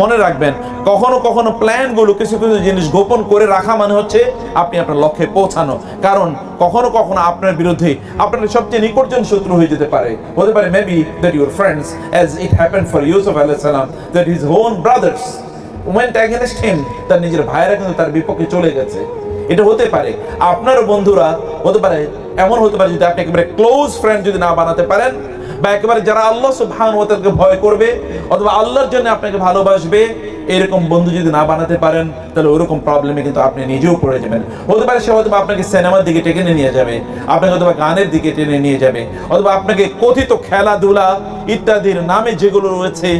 মনে রাখবেন, কখনো কখনো প্ল্যানগুলো কিছু কিছু জিনিস গোপন করে রাখা মানে হচ্ছে আপনি আপনার লক্ষ্যে পৌঁছানো। কারণ কখনো কখনো আপনার বিরুদ্ধে আপনার সবচেয়ে নিকটজন শত্রু হয়ে যেতে পারে। হতে পারে maybe that your friends as it happen for Yusuf সালাম that his own brothers went against him তার নিজের ভাইরা কিন্তু তার বিপক্ষে চলে গেছে। এটা হতে পারে। আপনার বন্ধুরা হতে পারে, এমন হতে পারে যদি আপনি একেবারে ক্লোজ ফ্রেন্ড যদি না বানাতে পারেন বা একেবারে যারা আল্লাহ সুবহান ওয়াতাকে ভয় করবে অথবা আল্লাহর জন্য আপনাকে ভালোবাসবে, এরকম বন্ধু যদি না বানাতে পারেন, তাহলে ওরকম প্রবলেমে কিন্তু আপনি নিজেও পড়ে যাবেন। হতে পারে সে হয়তোবা আপনাকে সিনেমার দিকে টেনে নিয়ে যাবে, আপনাকে হয়তোবা গানের দিকে টেনে নিয়ে যাবে, অথবা আপনাকে কথিত খেলাধুলা ইত্যাদির নামে যেগুলো রয়েছে,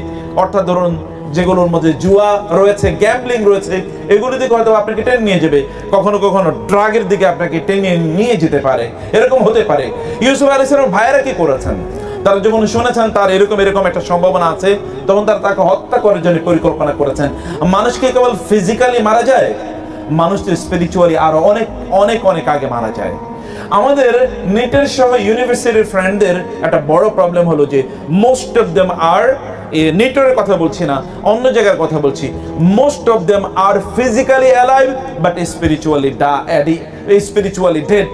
অর্থাৎ ধরুন যেগুলোর মধ্যে জুয়া রয়েছে গ্যাম্বলিং রয়েছে, এগুলো দিকে হয়তো আপনাকে টেনে নিয়ে যাবে। কখনো কখনো ড্রাগের দিকে আপনাকে টেনে নিয়ে যেতে পারে, এরকম হতে পারে। ইউসুফ আলী ইসলাম ভাইয়েরা কি করেছেন? তারা যখন শুনেছেন, তার এরকম এরকম একটা সম্ভাবনা আছে। তখন তারা তাকে হত্যা করার জন্য পরিকল্পনা করেছেন। মানুষকে কেবল ফিজিক্যালি মারা যায়? মানুষ তো স্পিরিচুয়ালি আরও অনেক অনেক অনেক আগে মারা যায়। আমাদের নেটের সহ ইউনিভার্সিটির ফ্রেন্ডদের একটা বড় প্রবলেম হলো যে মোস্ট অফ দেম আর নেটের কথা বলছি না, অন্য জায়গার কথা বলছি। Most of them are physically alive but spiritually ডা স্পিরিচুয়ালি ডেড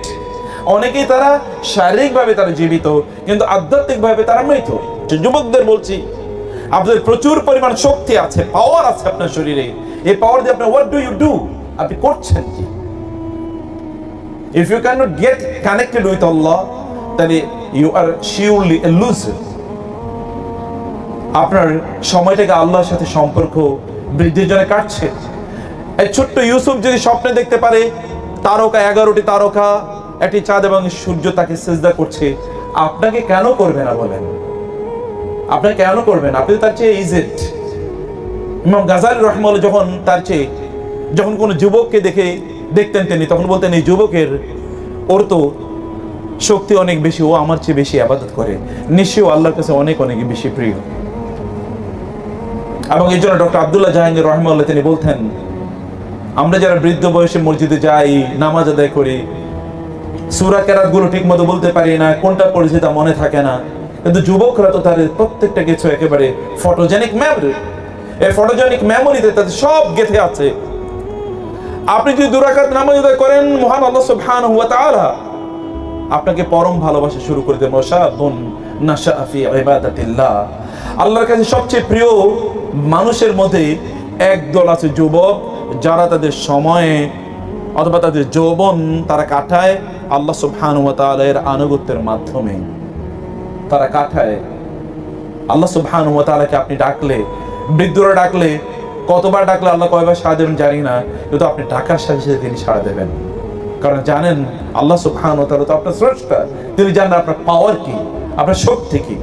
অনেকেই তারা শারীরিকভাবে তারা জীবিত, কিন্তু আধ্যাত্মিকভাবে তারা মৃত। যুবকদের বলছি, আপনাদের প্রচুর পরিমাণ শক্তি আছে পাওয়ার আছে আপনার শরীরে। এই পাওয়ার দিয়ে আপনি হোয়াট ডু ইউ ডু আপনি করছেন কি? If you can not get connected with Allah তাহলে ইউ আর শিওরলি লুজ আপনার সময়টাকে আল্লাহর সাথে সম্পর্ক বৃদ্ধির জন্য কাটছে। এই ছোট্ট ইউসুফ যদি স্বপ্নে দেখতে পারে, তারকা এগারোটি তারকা একটি চাঁদ এবং সূর্য তাকে সেজদা করছে। আপনাকে কেন করবে না বলেন? আপনাকে কেন করবেন আপনি তার চেয়ে ইজেট ইমাম গাজালি রহমাল যখন তার চেয়ে, যখন কোনো যুবককে দেখে, দেখতেন তিনি, তখন বলতেন, এই যুবকের ওর তো শক্তি অনেক বেশি, ও আমার চেয়ে বেশি আবাদত করে। নিশ্চয়ই ও আল্লাহর কাছে অনেক অনেক বেশি প্রিয়। এবং এই জন্য ডক্টর আবদুল্লাহ জাহাঙ্গীর রহমাল্লাহ তিনি বলতেন, আমরা যারা বৃদ্ধ বয়সে মসজিদে যাই, নামাজ আদায় করি সুরা কেরাতগুলো ঠিক মতো বলতে পারি না, কোনটা পড়েছি তা মনে থাকে না। কিন্তু যুবকরা তো তাদের প্রত্যেকটা কিছু একেবারে ফটোজেনিক মেমোরি এই ফটোজেনিক মেমোরিতে তাদের সব গেথে আছে। আপনি যদি দুরাকাত নামাজ আদায় করেন, মহান আল্লাহ সুবহানাহু ওয়া তাআলা, আপনাকে পরম ভালোবাসা শুরু করে দেন ওয়াশাবুন নাশা ফি ইবাদাতিল্লাহ। আল্লাহর কাছে সবচেয়ে প্রিয় মানুষের মধ্যে একদল আছে যুবক, যারা তাদের সময়ে অথবা তাদের যৌবন তারা কাটায় আল্লাহ সুবহানাহু ওয়া আনুগত্যের মাধ্যমে। তারা কাটায়। আল্লাহ সুবহানাহু ওয়া আপনি ডাকলে, বৃদ্ধরা ডাকলে, কতবার ডাকলে আল্লাহ কয়বার সাড়া দেবেন জানি না, কিন্তু আপনি ডাকার সাথে সাথে তিনি সাড়া দেবেন। কারণ জানেন, আল্লাহ সুবহানাহু ওয়া তো আপনার স্রষ্টা। তিনি জানেন আপনার পাওয়ার কি, আপনার শক্তি কি।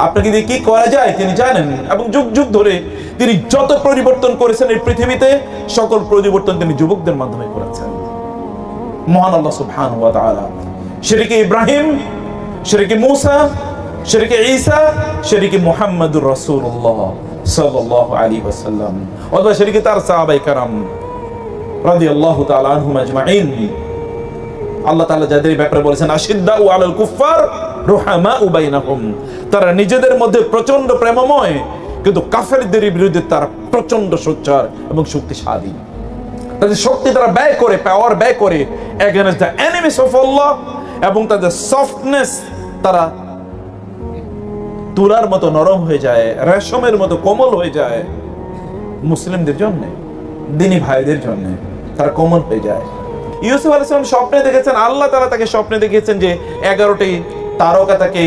আপনাকে দিয়ে কি করা যায় তিনি জানেন এবং যুগ যুগ ধরে তিনি যত পরিবর্তন করেছেন এই পৃথিবীতে সকল পরিবর্তন তিনি যুবকদের মাধ্যমে করেছেন মহান আল্লাহ সুবহানাহু ওয়া তাআলা শরীকে ইব্রাহিম শরীকে মুসা শরীকে ঈসা শরীকে মুহাম্মদুর রাসূলুল্লাহ সাল্লাল্লাহু আলাইহি ওয়াসাল্লাম অথবা শরীকে তার সাহাবায়ে کرام রাদিয়াল্লাহু তাআলা আনহুম আজমাইন আল্লাহ তাআলা যাদের ব্যাপারে বলেছেন আশিদ্দাউ আলাল কুফার রুহামাউ বাইনাহুম। তারা নিজেদের মধ্যে প্রচণ্ড প্রেমময়, কিন্তু কাফেরদের বিরুদ্ধে তারা প্রচণ্ড সোচ্চার এবং শক্তিশালী। তাদের শক্তি তারা ব্যয় করে পাওয়ার ব্যয় করে against the enemies of Allah এবং তাদের সফটনেস তারা তুলার মতো নরম হয়ে যায়, রেশমের মতো কোমল হয়ে যায় মুসলিমদের জন্য, দিনী ভাইদের জন্য তারা কোমল হয়ে যায়। ইউসুফ আলাইহিস সালাম স্বপ্নে দেখেছেন, আল্লাহ তাআলা তাকে স্বপ্নে দেখেছেন যে এগারোটি তারকা তাকে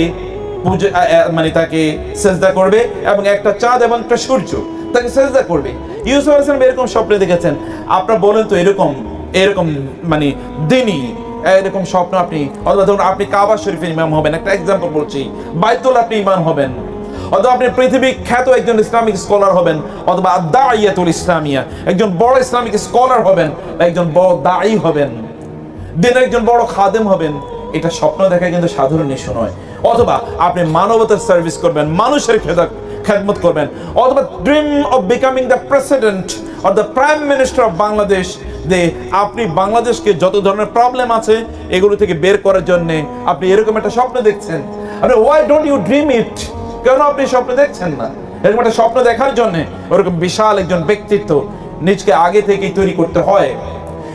মানে তাকে সেজদা করবে এবং একটা চাঁদ এবং একটা সূর্য তাকে সেজদা করবে। ইউসুফ আলাইহিস এরকম স্বপ্নে দেখেছেন। আপনারা বলেন তো এরকম এরকম মানে দিনই এরকম স্বপ্ন আপনি, অথবা ধরুন আপনি কাবা শরীফের ইমাম হবেন, একটা এক্সাম্পল বলছি, বাইতুল আপনি ইমাম হবেন, অথবা আপনি পৃথিবী খ্যাত একজন ইসলামিক স্কলার হবেন, অথবা দাইয়াতুল ইসলামিয়া, একজন বড় ইসলামিক স্কলার হবেন একজন বড় দায়ী হবেন, দিন একজন বড় খাদেম হবেন এটা স্বপ্ন দেখা কিন্তু সাধারণ ইস্যু নয়। অথবা আপনি মানবতার সার্ভিস করবেন, মানুষের খেদা খেদমত করবেন, অথবা dream of becoming the president or the prime minister of Bangladesh যে আপনি বাংলাদেশকে যত ধরনের প্রবলেম আছে এগুলো থেকে বের করার জন্য আপনি এরকম একটা স্বপ্ন দেখছেন। আপনি why don't you dream it কেন আপনি স্বপ্ন দেখছেন না? এরকম একটা স্বপ্ন দেখার জন্য ওরকম বিশাল একজন ব্যক্তিত্ব নিজকে আগে থেকেই তৈরি করতে হয়।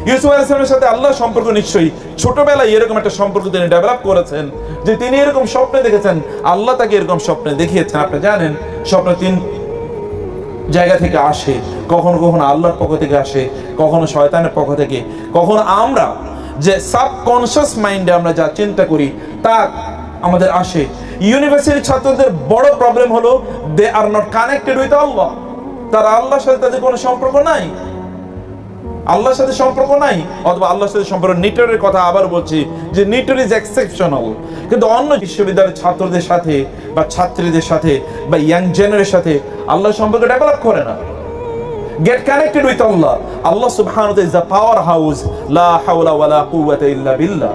ইউসুফ আলাইসলামের সাথে আল্লাহ সম্পর্ক নিশ্চয়ই। ছোটবেলায় এরকম একটা সম্পর্ক তিনি ডেভেলপ করেছেন, যে তিনি এরকম স্বপ্নে দেখেছেন, আল্লাহ তাকে এরকম স্বপ্নে দেখিয়েছেন। আপনি জানেন, স্বপ্ন তিন জায়গা থেকে আসে, কখনো কখনো আল্লাহর পক্ষ থেকে আসে, কখনো শয়তানের পক্ষ থেকে। কখনো আমরা যে সাবকনশিয়াস মাইন্ডে আমরা যা চিন্তা করি, তা আমাদের আসে। ইউনিভার্সিটির ছাত্রদের বড় প্রবলেম হলো they are not connected with Allah তারা আল্লাহর সাথে তাদের কোনো সম্পর্ক নাই। আল্লাহর সাথে সম্পর্ক নাই, অথবা আল্লাহর সাথে সম্পর্ক নিটরের কথা আবার বলছি যে নিটর ইজ এক্সেপশনাল কিন্তু অন্য বিশ্ববিদ্যালয়ের ছাত্রদের সাথে বা ছাত্রীদের সাথে বা ইয়াং জেনারের সাথে আল্লাহর সম্পর্ক ডেভেলপ করে না। Get connected with Allah Allah সুবহানাহু ইজ দ্য পাওয়ার হাউস লা হাওলা ওয়ালা কুওয়াতা ইল্লা বিল্লাহ।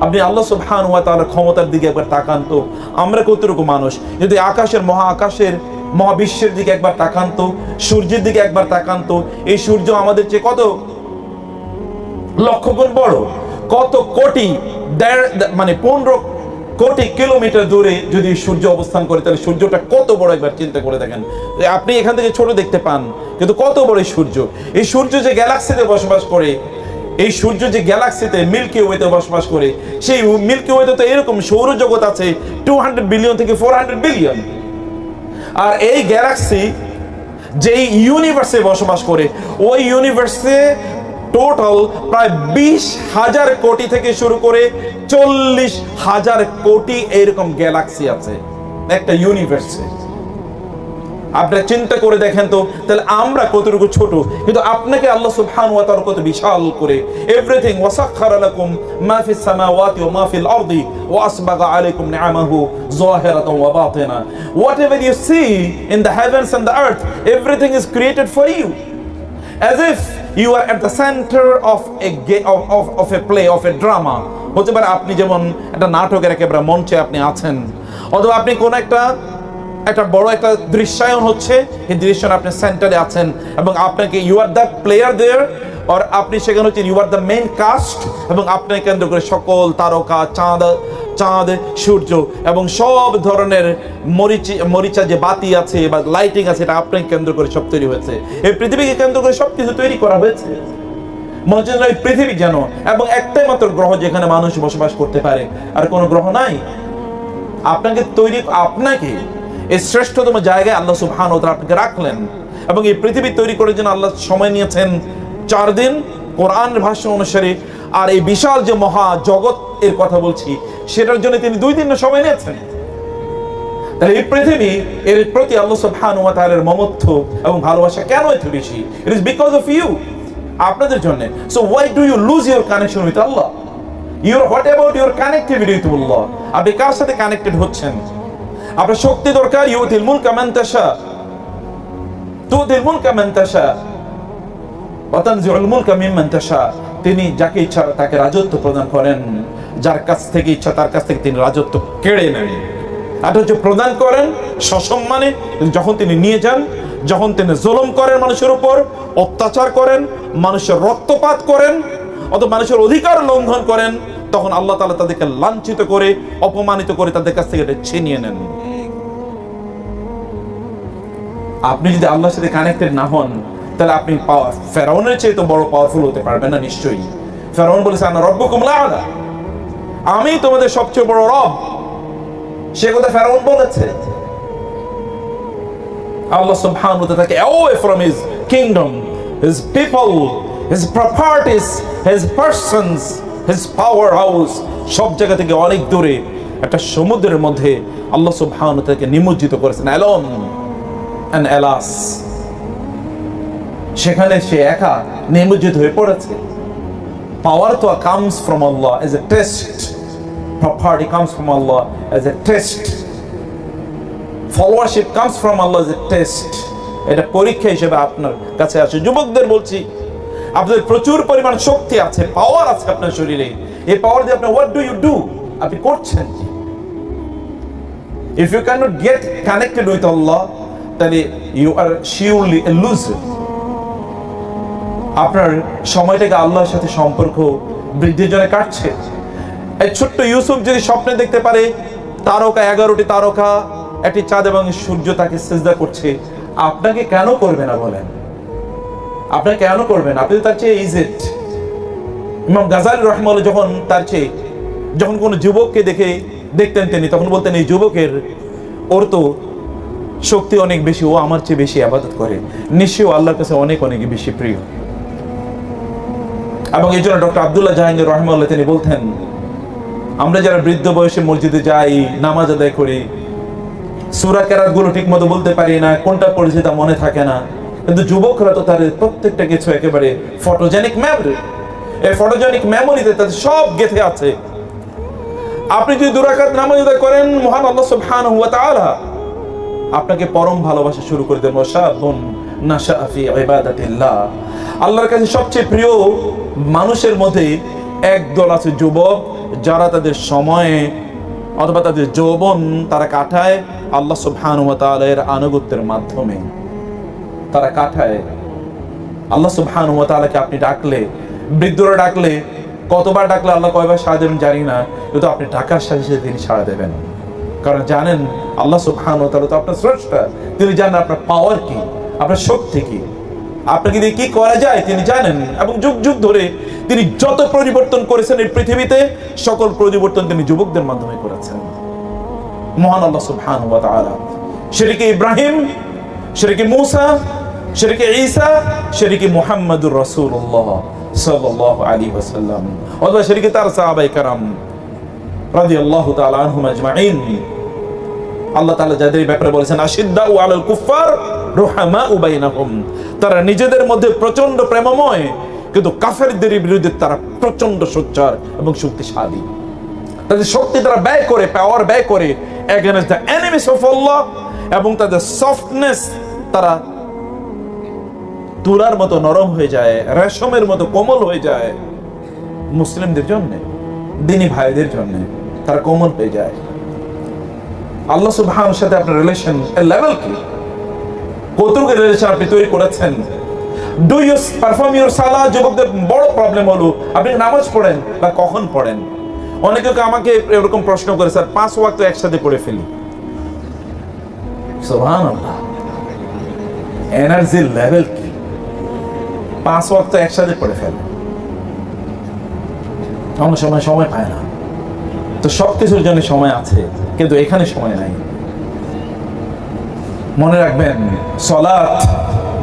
আপনি আল্লাহ সুবহানাহু ওয়া তাআলার ক্ষমতার দিকে একবার তাকান তো, আমরা কতটুকু মানুষ? যদি আকাশের মহা আকাশের মহাবিশ্বের দিকে একবার তাকান তো সূর্যের দিকে একবার তাকান তো এই সূর্য আমাদের চেয়ে কত লক্ষ গুণ বড়? কত কোটি মানে পনেরো কোটি কিলোমিটার দূরে যদি সূর্য অবস্থান করে, তাহলে সূর্যটা কত বড় একবার চিন্তা করে দেখেন। আপনি এখান থেকে ছোট দেখতে পান, কিন্তু কত বড় সূর্য? এই সূর্য যে গ্যালাক্সিতে বসবাস করে, এই সূর্য যে গ্যালাক্সিতে মিল্কি ওয়েতে বসবাস করে, সেই মিল্কি ওয়েতে তো এরকম সৌরজগৎ আছে টু হান্ড্রেড বিলিয়ন থেকে ফোর হান্ড্রেড বিলিয়ন আর এই গ্যালাক্সি যেই ইউনিভার্সে বসবাস করে, ওই ইউনিভার্সে টোটাল প্রায় বিশ হাজার কোটি থেকে শুরু করে চল্লিশ হাজার কোটি এরকম গ্যালাক্সি আছে, একটা ইউনিভার্সে আপনারা চিন্তা করে দেখেন তো তাহলে আমরা কতটুকু ছোট? কিন্তু আপনাকে আল্লাহ সুবহান ওয়া তাআলা কত বিশাল করে। এভরিথিং ওয়াসাখখারা লাকুম মা ফিস সামাওয়াতি ওয়া মা ফিল আরদি ওয়া আসবাগা আলাইকুম নিআমাহু যাহিরাতান ওয়া বাতিনা। Whatever you see in the heavens and the earth everything is created for you. As if you are at the center of a ga- of, of, of a play of a drama. হতে পারে আপনি যেমন একটা নাটকের একেবারে মঞ্চে আপনি আছেন অথবা আপনি কোন একটা একটা বড় একটা দৃশ্যায়ন হচ্ছে। এই দৃশ্যায়ন আপনি সেন্টারে আছেন এবং আপনাকে you are the player there আর আপনি সেখানে হচ্ছেন you are the main cast এবং আপনাকে কেন্দ্র করে সকল তারকা, চাঁদ চাঁদ, সূর্য এবং সব ধরনের মরিচি, মরিচা যে বাতি আছে বা লাইটিং আছে, এটা আপনাকে কেন্দ্র করে সব তৈরি হয়েছে। এই পৃথিবীকে কেন্দ্র করে সব কিছু তৈরি করা হয়েছে। মনে হচ্ছে পৃথিবী যেন এবং একটাই মাত্র গ্রহ যেখানে মানুষ বসবাস করতে পারে। আর কোনো গ্রহ নাই। আপনাকে তৈরি, আপনাকে এই শ্রেষ্ঠতম জায়গায় আল্লাহ সুবহান আপনাকে রাখলেন এবং এই পৃথিবী তৈরি করার জন্য আল্লাহ সময় নিয়েছেন চার দিন কোরআনের ভাষ্য অনুসারে। আর এই বিশাল যে মহা জগৎ এর কথা বলছি, সেটার জন্য তিনি দুই দিন সময় নিয়েছেন। তাহলে এই পৃথিবী এর প্রতি আল্লাহ সুবহানাহু ওয়া তাআলার মমত্ব এবং ভালোবাসা কেন এত বেশি? It is because of you আপনাদের জন্য। So why do you lose your connection with Allah your what about your connectivity with Allah আপনি কার সাথে কানেক্টেড হচ্ছেন? আপনার শক্তি দরকার, ইউতিল মুলকা মান তাশা। তুতিল মুলকা মান তাশা। ওয়া তানজিউল মুলকা মিম্মান তাশা। তিনি যাকে ইচ্ছা তাকে রাজত্ব প্রদান করেন। যার কাছ থেকে ইচ্ছা, তার কাছ থেকে তিনি রাজত্ব কেড়ে নেন। আর হচ্ছে প্রদান করেন, সসম্মানে যখন তিনি নিয়ে যান, যখন তিনি জুলুম করেন মানুষের উপর, অত্যাচার করেন, মানুষের রক্তপাত করেন অত মানুষের অধিকার লঙ্ঘন করেন, তখন আল্লাহ তাআলা তাদেরকে লাঞ্ছিত করে, অপমানিত করে তাদের কাছ থেকে এটা ছিনিয়ে নেন। আপনি যদি আল্লাহর সাথে কানেক্টেড না হন, তাহলে আপনি ফেরাউনের চেয়ে তো বড় পাওয়ারফুল হতে পারবেন না নিশ্চয়ই। ফেরাউন বলেছে আনা রব্বুকুম লাআলা আমি তোমাদের সবচেয়ে বড় রব। সে কথা ফেরাউন বলেছে। আল্লাহ সুবহানাহু ওয়া তাআলা away from his kingdom, his people, his properties, his persons, his power house, সব জায়গা থেকে অনেক দূরে, একটা সমুদ্রের মধ্যে আল্লাহ সুবহানাহু ওয়া নিমজ্জিত করেছেন। অ্যালন অ্যান্ড অ্যালাস সেখানে সে একা নিমজ্জিত হয়ে পড়েছে। পাওয়ার তো comes from Allah as a test property comes from Allah as a test. Followership comes from Allah as a test এটা পরীক্ষা হিসেবে আপনার কাছে আসে। যুবকদের বলছি, আপনাদের প্রচুর পরিমাণ শক্তি আছে পাওয়ার আছে আপনার শরীরে। এই পাওয়ার দিয়ে আপনি হোয়াট ডু ইউ ডু আপনি করছেন if you can not get connected with Allah তাহলে you are surely a loser আপনার সময়টাকে আল্লাহর সাথে সম্পর্ক বৃদ্ধির জন্য কাটছে। এই ছোট্ট ইউসুফ যদি স্বপ্নে দেখতে পারে, তারকা এগারোটি তারকা, একটি চাঁদ এবং সূর্য তাকে সেজদা করছে, আপনাকে কেন করবে না বলেন? আপনাকে কেন করবেন আপনি তার চেয়ে ইজেট ইমাম গাজালি রহমাল যখন তার চেয়ে, যখন কোনো যুবককে দেখে, দেখতেন তিনি, তখন বলতেন, এই যুবকের ওর তো শক্তি অনেক বেশি, ও আমার চেয়ে বেশি আবাদত করে। নিশ্চয়ই আল্লাহর কাছে অনেক অনেক বেশি প্রিয়। এবং এই জন্য ডক্টর আবদুল্লাহ জাহাঙ্গীর রহমাল্লাহ তিনি বলতেন, আমরা যারা বৃদ্ধ বয়সে মসজিদে যাই, নামাজ আদায় করি, সুরা কেরাতগুলো ঠিক মতো বলতে পারি না, কোনটা পড়েছি তা মনে থাকে না। কিন্তু যুবকরা তো তাদের প্রত্যেকটা কিছু একেবারে ফটোজেনিক মেমোরি এই ফটোজেনিক মেমোরিতে তাদের সব গেথে আছে। আপনি যদি দুরাকাত নামাজ আদায় করেন, মহান আল্লাহ সুবহানাহু ওয়া তাআলা আপনাকে পরম ভালোবাসা শুরু করে ইবাদাতিল্লাহ। আল্লাহর কাছে সবচেয়ে প্রিয় মানুষের মধ্যে একদল আছে যুবক, যারা তাদের সময়ে অথবা তাদের যৌবন তারা কাটায় আল্লাহ তাআলার আনুগত্যের মাধ্যমে। তারা কাটায়। আল্লাহ সুবহানাহু ওয়া আপনি ডাকলে, বৃদ্ধরা ডাকলে, কতবার ডাকলে আল্লাহ কয়বার সাড়া দেবেন জানি না, কিন্তু আপনি ডাকার সাথে সাথে তিনি সাড়া দেবেন। কারণ জানেন, আল্লাহ সুবহান তাহলে তো আপনার স্রষ্টা। তিনি জানেন আপনার পাওয়ার কি, আপনার শক্তি কি। আপনাকে দিয়ে কি করা যায় তিনি জানেন। এবং যুগ যুগ ধরে তিনি যত পরিবর্তন করেছেন এই পৃথিবীতে, সকল পরিবর্তন তিনি যুবকদের মাধ্যমে করেছেন। মহান আল্লাহ সুবহান ওয়া তাআলা। সেটিকে ইব্রাহিম সেটিকে মূসা সেটিকে ঈসা সেটিকে মুহাম্মাদুর রাসূলুল্লাহ সাল্লাল্লাহু আলাইহি ওয়াসাল্লাম। অথবা সেটিকে তার সাহাবায়ে কারাম। বাইনাহুম। তারা নিজেদের মধ্যে প্রচণ্ড প্রেমময়, কিন্তু কাফেরদের বিরুদ্ধে তারা প্রচণ্ড সোচ্চার এবং শক্তিশালী। তাদের শক্তি তারা ব্যয় করে পাওয়ার ব্যয় করে এবং তাদের সফটনেস তারা তুলার মতো নরম হয়ে যায়, রেশমের মতো কোমল হয়ে যায় মুসলিমদের জন্য। দিনী ভাইদের জন্য তারা কোমল হয়ে যায়। আল্লাহ সুবহানের সাথে আপনার রিলেশন লেভেল কি? কতটুকু রিলেশন আপনি তৈরি করেছেন? ডু ইউ পারফর্ম ইউর সালা যুবকদের বড় প্রবলেম হলো, আপনি নামাজ পড়েন বা কখন পড়েন? অনেকে আমাকে এরকম প্রশ্ন করে, স্যার, পাঁচ ওয়াক্ত একসাথে পড়ে ফেলি। সুবহানাল্লাহ। এনার্জির লেভেল কি? পাঁচ ওয়াক্ত একসাথে পড়ে ফেলে। অনেক সময় সময় পায় না। তো সব কিছুর জন্য সময় আছে, কিন্তু এখানে সময় নাই। মনে রাখবেন, সলাৎ,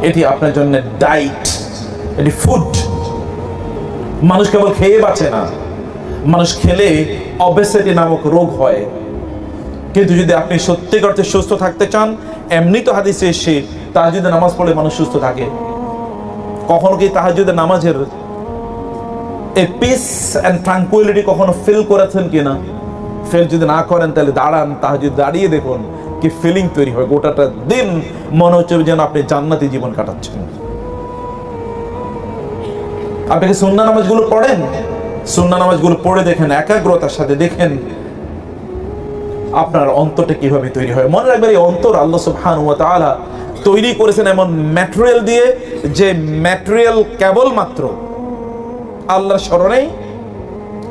এটি আপনার জন্য ডাইট, এটি ফুড মানুষ কেবল খেয়ে বাঁচে না। মানুষ খেলে অবেসিটি নামক রোগ হয়। কিন্তু যদি আপনি সত্যি অর্থে সুস্থ থাকতে চান, এমনি তো হাদিসে এসে তাহাজুদে নামাজ পড়লে মানুষ সুস্থ থাকে। কখনো কি তাহাজুদের নামাজের এই পিস অ্যান্ড ট্রাঙ্কুইলিটি কখনো ফিল করেছেন কিনা? ফিল যদি না করেন, তাহলে দাঁড়ান, তাহাজুদ দাঁড়িয়ে দেখুন কি ফিলিং তৈরি হয়। গোটাটা দিন মনে হচ্ছে যেন আপনি জান্নাতি জীবন কাটাচ্ছেন। আপনি কি সুন্না নামাজগুলো পড়েন? সুন্না নামাজগুলো পড়ে দেখেন, একাগ্রতার সাথে দেখেন আপনার অন্তরটা কীভাবে তৈরি হয়। মনে রাখবেন এই অন্তর আল্লাহ সুবহান ওয়া তাআলা তৈরি করেছেন এমন ম্যাটেরিয়াল দিয়ে, যে ম্যাটেরিয়াল কেবলমাত্র আল্লাহর স্মরণেই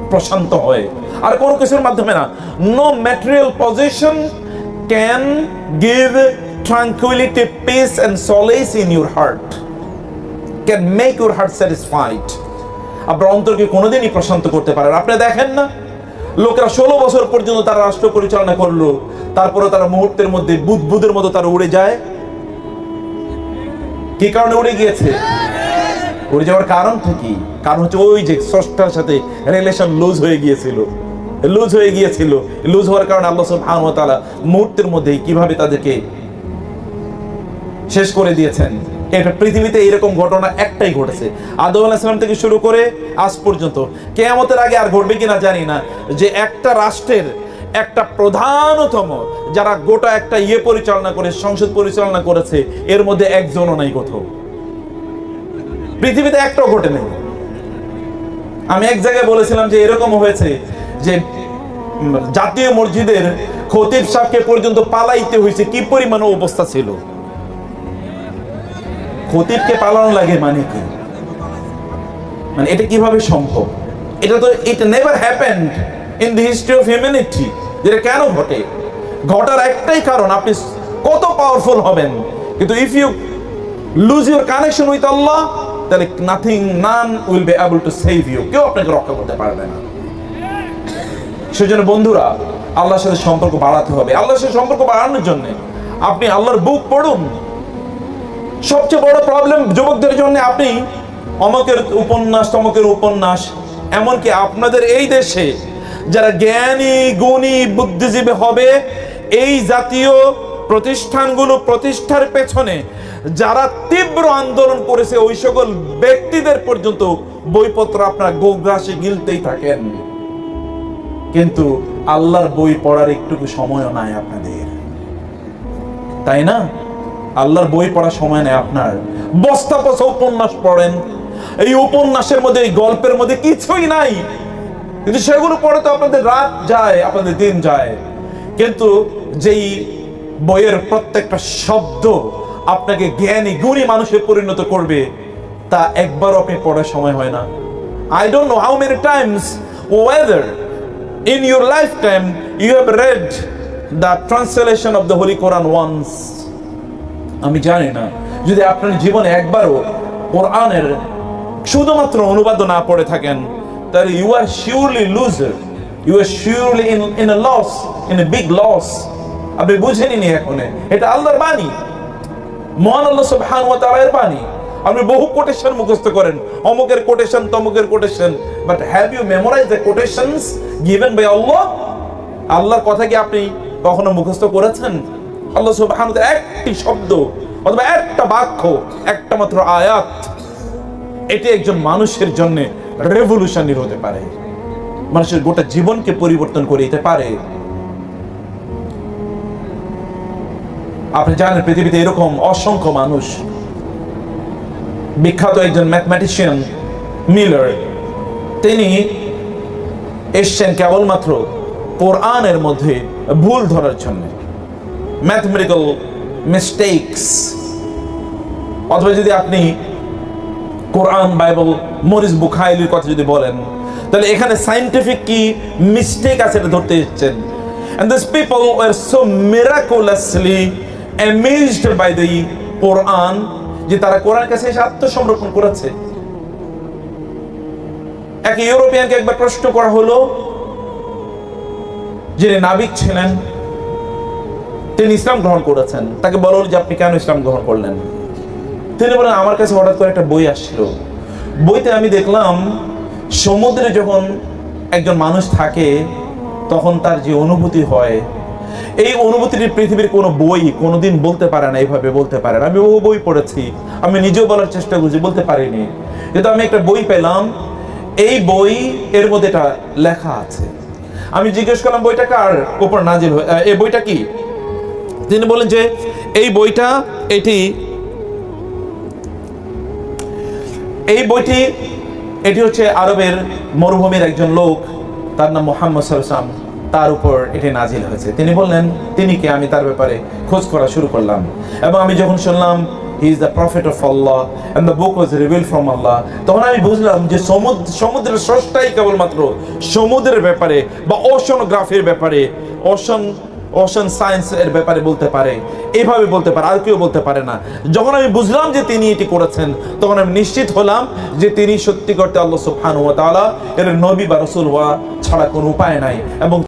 প্রশান্ত হয়। আর কোনো কিছুর মাধ্যমে না। No material position can give tranquillity peace and solace in your heart can make your heart satisfied আপনার অন্তরকে কোনোদিনই প্রশান্ত করতে পারে না। আপনি দেখেন না, লোকেরা ষোলো বছর পর্যন্ত তারা রাষ্ট্র পরিচালনা করল। তারপরে তারা মুহূর্তের মধ্যে বুদবুদের মতো তারা উড়ে যায়। কি কারণে উড়ে গিয়েছে? উড়ে যাওয়ার কারণটা কি কারণ হচ্ছে ওই যে স্রষ্টার সাথে রিলেশন লুজ হয়ে গিয়েছিল। লুজ হয়ে গিয়েছিল। লুজ হওয়ার কারণে আল্লাহ সুবহানাহু ওয়া তাআলা মুহূর্তের মধ্যে কীভাবে তাদেরকে শেষ করে দিয়েছেন। এটা পৃথিবীতে এরকম ঘটনা একটাই ঘটেছে। আদম আলাহিসাম থেকে শুরু করে আজ পর্যন্ত। কেয়ামতের আগে আর ঘটবে কিনা জানি না। যে একটা রাষ্ট্রের একটা প্রধানতম যারা গোটা একটা ইয়ে পরিচালনা করে, সংসদ পরিচালনা করেছে, এর মধ্যে একজনও নাই কোথাও। পৃথিবীতে একটাও ঘটে নেই। আমি এক জায়গায় বলেছিলাম যে এরকম হয়েছে যে জাতীয় মসজিদের খতিব সাহেবকে পর্যন্ত পালাইতে হয়েছে, কি পরিমাণ অবস্থা ছিল? খতিবকে পালানো লাগে মানে কি? মানে এটা কীভাবে সম্ভব? এটা তো it never happened in the history of humanity যেটা কেন ঘটে? ঘটার একটাই কারণ, আপনি কত পাওয়ারফুল হবেন। কিন্তু if you lose your connection with Allah তাহলে nothing none will be able to save you কেউ আপনাকে রক্ষা করতে পারবে না। সেজন্য বন্ধুরা, আল্লাহর সাথে সম্পর্ক বাড়াতে হবে। আল্লাহর সাথে সম্পর্ক বাড়ানোর জন্য আপনি আল্লাহর বুক পড়ুন। সবচেয়ে বড় প্রবলেম যুবকদের জন্য আপনি অমকের উপন্যাস, তমকের উপন্যাস, এমনকি আপনাদের এই দেশে যারা জ্ঞানী, গুণী, বুদ্ধিজীবী হবে, এই জাতীয় প্রতিষ্ঠানগুলো প্রতিষ্ঠার পেছনে যারা তীব্র আন্দোলন করেছে, ওই সকল ব্যক্তিদের পর্যন্ত বইপত্র আপনার গোগ্রাসে গিলতেই থাকেন। কিন্তু আল্লাহর বই পড়ার একটুকু সময়ও নাই আপনাদের। তাই না? আল্লাহর বই পড়ার সময় নেই আপনার। বস্তা পচা উপন্যাস পড়েন। এই উপন্যাসের মধ্যে, এই গল্পের মধ্যে কিছুই নাই। কিন্তু সেগুলো পড়ে তো আপনাদের রাত যায়, আপনাদের দিন যায়। কিন্তু যেই বইয়ের প্রত্যেকটা শব্দ আপনাকে জ্ঞানী, গুণী মানুষে পরিণত করবে। তা একবারও আপনি পড়ার সময় হয় না। I don't know how many times whether in your life time you have read the translation of the holy quran once. আমি জানি না। যদি আপনার জীবনে একবারও কোরআনের শুধুমাত্র অনুবাদ না পড়ে থাকেন, তাহলে you are surely loser you are surely in in a loss in a big loss আপনি বুঝেনি নি এখন। এটা আল্লাহর বাণী। মহান আল্লাহ সুবহানাহু ওয়া তাআলার বাণী। আপনি বহু কোটেশন মুখস্থ করেন। অমুকের quotation তমুকের quotation but have you memorise the quotations given by Allah আল্লাহর কথা কি আপনি কখনো মুখস্থ করেছেন? আল্লাহ তাআলা একটি শব্দ অথবা একটা বাক্য, একটা মাত্র আয়াত, এটি একজন মানুষের জন্য রেভলিউশনারি হতে পারে। মানুষের গোটা জীবনকে পরিবর্তন করে দিতে পারে। আপনি জানেন পৃথিবীতে এরকম অসংখ্য মানুষ। বিখ্যাত একজন ম্যাথমেটিশিয়ান মিলার। তিনি এসছেন কেবলমাত্র কোরআনের মধ্যে ভুল ধরার জন্য। ম্যাথমেটিক্যাল মিস্টেকস অথবা যদি আপনি কোরআন, বাইবেল, মরিস, বুখাইলির কথা যদি বলেন, তাহলে এখানে সাইন্টিফিক কি মিস্টেক আছে এটা ধরতে এসেছেন। And these people were so miraculously amazed by the Quran, যে তারা কোরআন কাছে এসে আত্মসমর্পণ করেছে। এক ইউরোপিয়ানকে একবার প্রশ্ন করা হলো, যিনি নাবিক ছিলেন, তিনি ইসলাম গ্রহণ করেছেন। তাকে বলা যে আপনি কেন ইসলাম গ্রহণ করলেন? তিনি বলেন, আমার কাছে হঠাৎ করে একটা বই আসছিল। বইতে আমি দেখলাম, সমুদ্রে যখন একজন মানুষ থাকে, তখন তার যে অনুভূতি হয় এই অনুভূতিটি পৃথিবীর কোনো বই কোনোদিন বলতে পারে না, এইভাবে বলতে পারে না। আমি বহু বই পড়েছি, আমি নিজেও বলার চেষ্টা করছি, বলতে পারিনি। কিন্তু আমি একটা বই পেলাম, এই বই এর মধ্যে এটা লেখা আছে। আমি জিজ্ঞেস করলাম, বইটা কার উপর নাজিল এই বইটা কি? তিনি বলেন যে, এই বইটা এটি, এই বইটি, এটি হচ্ছে আরবের মরুভূমির একজন লোক, তার নাম মোহাম্মদ সাল্লাম তার উপর এটি নাজিল হয়েছে। তিনি বললেন, তিনি কে? আমি তার ব্যাপারে খোঁজ করা শুরু করলাম। এবং আমি যখন শুনলাম he is the prophet of Allah and the book was reveal from Allah তখন আমি বুঝলাম যে সমুদ্র, সমুদ্রের স্রষ্টাই কেবলমাত্র সমুদ্রের ব্যাপারে বা ওশনোগ্রাফির ব্যাপারে ওশন ওশন সায়েন্স এর ব্যাপারে বলতে পারে, এভাবে বলতে পারে, আর কেউ বলতে পারে না। যখন আমি বুঝলাম যে তিনি এটি করেছেন, তখন আমি নিশ্চিত হলাম যে তিনি সত্যি করতে আল্লাহ সুবহানাহু ওয়া তাআলা এর নবী বা রাসূল হওয়া ছাড়া কোনো উপায় নাই এবং